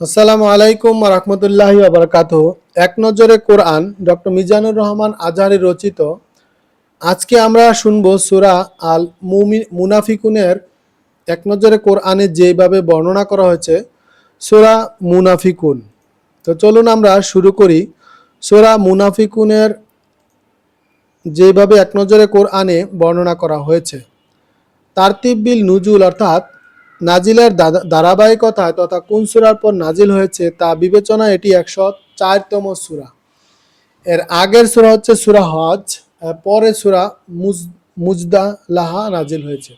আসসালামু আলাইকুম রহমতুল্লাহ আবরকাত এক নজরে কোরআন ডক্টর মিজানুর রহমান আজহারি রচিত। আজকে আমরা শুনব সুরা আল মুমি- মুনাফিকুনের এক নজরে কোরআনে যেভাবে বর্ণনা করা হয়েছে, সুরা মুনাফিকুন। তো চলুন আমরা শুরু করি। সুরা মুনাফিকুনের যেভাবে এক নজরে কোরআনে বর্ণনা করা হয়েছে তারতিবিল নুজুল অর্থাৎ নাজিলের ধারাবাহিকতায় তথা কোন সুরার পর নাজিল হয়েছে তা বিবেচনা এটি একশো চারতম সুরা। এর আগের সুরা হচ্ছে সুরা হজ পরে সুরা মুজ মুজদা লাহা নাজিল হয়েছে।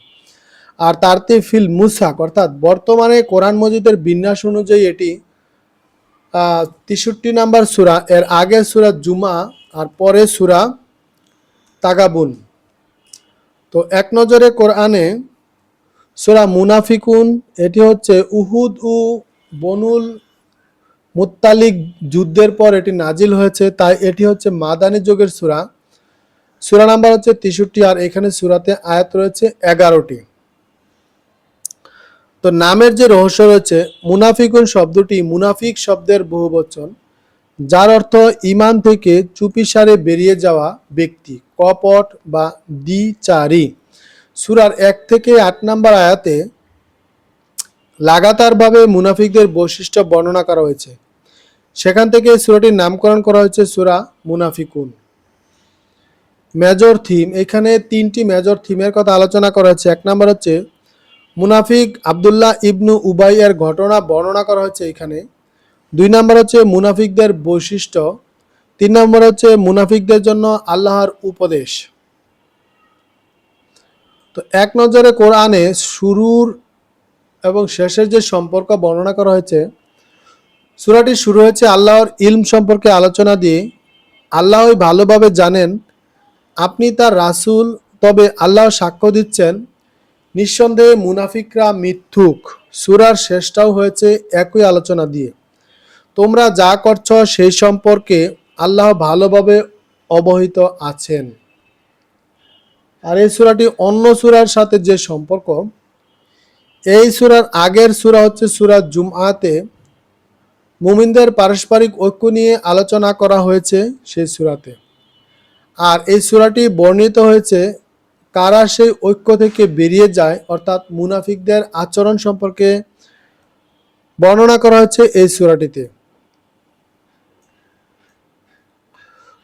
আর তারতে ফিল মুসাক, অর্থাৎ বর্তমানে কোরআন মজিদের বিন্যাস অনুযায়ী এটি তেষট্টি নাম্বার সুরা, এর আগের সুরা জুমা, আর পরে সুরা তাগাবুন। তো এক নজরে কোরআনে সুরা মুনাফিকুন, এটি হচ্ছে উহুদ ও বনুল মুত্তালিক যুদ্ধের পর এটি নাজিল হয়েছে, তাই এটি হচ্ছে মাদানী যুগের সুরা। সুরা নাম্বার হচ্ছে তেষট্টি, আর এখানে সুরাতে আয়াত রয়েছে এগারোটি। তো নামের যে রহস্য রয়েছে, মুনাফিকুন শব্দটি মুনাফিক শব্দের বহুবচন, যার অর্থ ইমান থেকে চুপিসারে বেরিয়ে যাওয়া ব্যক্তি, কপট বা দ্বিচারী। সুরার এক থেকে আট নম্বর আয়াতে লাগাতারভাবে মুনাফিকদের বৈশিষ্ট্য বর্ণনা করা হয়েছে। সেখান থেকে সুরাটির নামকরণ করা হয়েছে সুরা মুনাফিকুন। মেজর থিম, এখানে তিনটি মেজর থিমের কথা আলোচনা করা হয়েছে। এক নম্বর হচ্ছে, মুনাফিক আবদুল্লাহ ইবনু উবাই এর ঘটনা বর্ণনা করা হয়েছে এখানে। দুই নম্বর হচ্ছে, মুনাফিকদের বৈশিষ্ট্য। তিন নম্বর হচ্ছে, মুনাফিকদের জন্য আল্লাহর উপদেশ। তো এক নজরে কোরআনে শুরুর এবং শেষের যে সম্পর্ক বর্ণনা করা হয়েছে, সুরাটি শুরু হয়েছে আল্লাহর ইলম সম্পর্কে আলোচনা দিয়ে। আল্লাহই ভালোভাবে জানেন, আপনি তার রাসূল, তবে আল্লাহ সাক্ষ্য দিচ্ছেন, নিঃসন্দেহে মুনাফিকরা মিথ্যুক। সুরার শেষটাও হয়েছে একই আলোচনা দিয়ে। তোমরা যা করছ সেই সম্পর্কে আল্লাহ ভালোভাবে অবহিত আছেন। আর এই সূরাটি অন্য সূরার সাথে যে সম্পর্ক, এই সূরার আগের সূরা হচ্ছে সূরা জুমআতে মুমিনদের পারস্পরিক ঐক্য নিয়ে আলোচনা করা হয়েছে সেই সূরাতে। আর এই সূরাটি বর্ণিত হয়েছে কারা সেই ঐক্য থেকে বেরিয়ে যায়, অর্থাৎ মুনাফিকদের আচরণ সম্পর্কে বর্ণনা করা হয়েছে এই সূরাটিতে।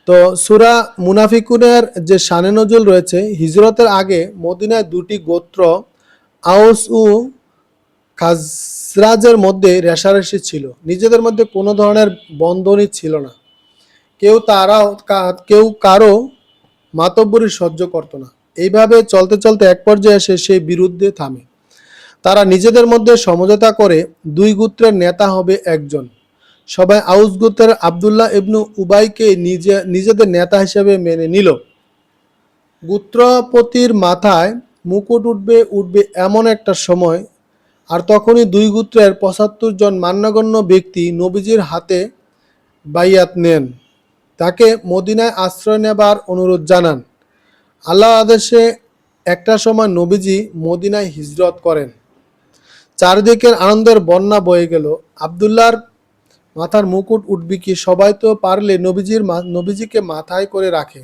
তো সুরা মুনাফিকুনের যে শানে নজুল রয়েছে, হিজরতের আগে মদিনায় দুটি গোত্র, আউস ও খাজরাজের মধ্যে রেশারেশি ছিল। নিজেদের মধ্যে কোনো ধরনের বন্ধনই ছিল না। কেউ তারাও কেউ কারও মাতব্বরি সহ্য করতো না। এইভাবে চলতে চলতে এক পর্যায়ে এসে সেই বিরুদ্ধে থামে। তারা নিজেদের মধ্যে সমঝোতা করে দুই গোত্রের নেতা হবে একজন। সবাই আউস গোত্রের আবদুল্লাহ ইবনু উবাইকে নিজে, নিজেদের নেতা হিসেবে মেনে নিল। গোত্রপতির মাথায় মুকুট উঠবে উঠবে এমন একটা সময়, আর তখনই দুই গোত্রের পঁচাত্তর জন মান্যগণ্য ব্যক্তি নবীজির হাতে বাইয়াত নেন। তাকে মদিনায় আশ্রয় নেবার অনুরোধ জানান। আল্লাহ আদেশে একটা সময় নবীজি মদিনায় হিজরত করেন। চারদিকের আনন্দের বন্যা বয়ে গেল। আবদুল্লাহর মাথার মুকুট উঠবি কি? সবাই তো পারলে নবীজির নবীজিকে মাথায় করে রাখে।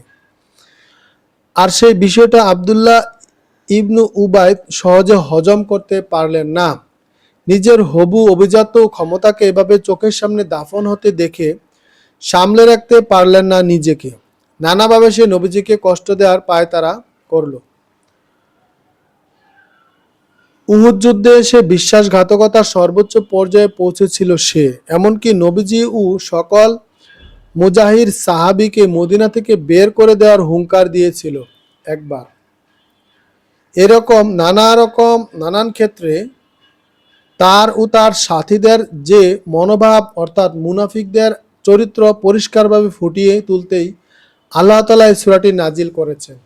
আর সেই বিষয়টা আবদুল্লাহ ইবনু উবাইদ সহজে হজম করতে পারলেন না। নিজের হবু অভিজাত ক্ষমতাকে এভাবে চোখের সামনে দাফন হতে দেখে সামলে রাখতে পারলেন না নিজেকে। নানাভাবে সে নবীজিকে কষ্ট দেওয়ার পায় তারা করল। উহুদ যুদ্ধে সে বিশ্বাসঘাতকতার সর্বোচ্চ পর্যায়ে পৌঁছেছিল সে। এমনকি নবীজি ও সকল মুজাহির সাহাবিকে মদিনা থেকে বের করে দেওয়ার হুঙ্কার দিয়েছিল একবার। এরকম নানা রকম, নানান ক্ষেত্রে তার ও তার সাথীদের যে মনোভাব, অর্থাৎ মুনাফিকদের চরিত্র পরিষ্কারভাবে ফুটিয়ে তুলতেই আল্লাহ তালা এই সূরাটি নাজিল করেছেন।